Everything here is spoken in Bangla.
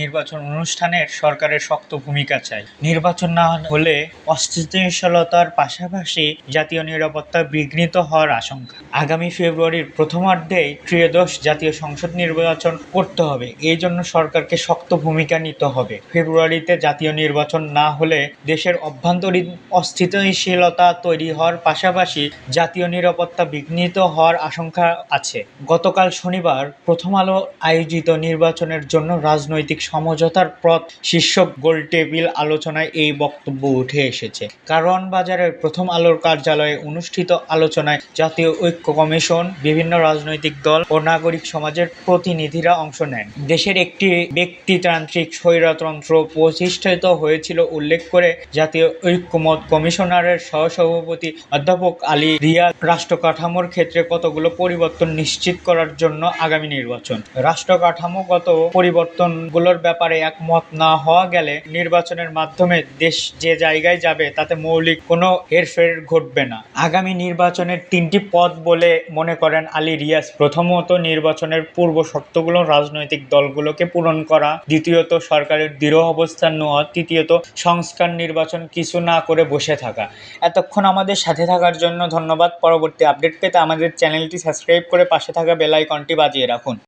নির্বাচন অনুষ্ঠানের সরকারের শক্ত ভূমিকা চাই। নির্বাচন না হলে অস্থিতিশীলতার পাশাপাশি জাতীয় নিরাপত্তা বিঘ্নিত হওয়ার আশঙ্কা। আগামী ফেব্রুয়ারির প্রথমার্ধেই ত্রয়োদশ জাতীয় সংসদ নির্বাচন করতে হবে। এই জন্য সরকারকে শক্ত ভূমিকা নিতে হবে। ফেব্রুয়ারিতে জাতীয় নির্বাচন না হলে দেশের অভ্যন্তরীণ অস্থিতিশীলতা তৈরি হওয়ার পাশাপাশি জাতীয় নিরাপত্তা বিঘ্নিত হওয়ার আশঙ্কা আছে। গতকাল শনিবার প্রথম আলো আয়োজিত নির্বাচনের জন্য রাজনৈতিক সমঝোতার পথ শীর্ষক গোলটেবিল আলোচনায় এই বক্তব্য উঠে এসেছে। কারওয়ান বাজারের প্রথম আলোর কার্যালয়ে অনুষ্ঠিত আলোচনায় জাতীয় ঐক্য কমিশন, বিভিন্ন রাজনৈতিক দল ও নাগরিক সমাজের প্রতিনিধিরা অংশ নেন। দেশের একটি ব্যক্তিতান্ত্রিক স্বৈরতন্ত্র প্রতিষ্ঠিত হয়েছিল উল্লেখ করে জাতীয় ঐক্যমত কমিশনারের সহসভাপতি অধ্যাপক আলী রিয়া রাষ্ট্র কাঠামোর ক্ষেত্রে কতগুলো পরিবর্তন নিশ্চিত করার জন্য আগামী নির্বাচন। রাষ্ট্র কাঠামোগত পরিবর্তনগুলোর ব্যাপারে একমত না হওয়া গেলে নির্বাচনের মাধ্যমে দেশ যে জায়গায় যাবে, তাতে মৌলিক কোনো হেরফের ঘটবে না। আগামী নির্বাচনের তিনটি পথ বলে মনে করেন আলী রিয়াজ। প্রথমত, নির্বাচনের পূর্ব শর্তগুলো রাজনৈতিক দলগুলোকে পূরণ করা। দ্বিতীয়ত, সরকারের দৃঢ় অবস্থান নেওয়া। তৃতীয়ত, সংস্কার নির্বাচন কিছু না করে বসে থাকা। এতক্ষণ আমাদের সাথে থাকার জন্য ধন্যবাদ। পরবর্তী আপডেট পেতে আমাদের চ্যানেলটি সাবস্ক্রাইব করে পাশে থাকা বেল আইকনটি বাজিয়ে রাখুন।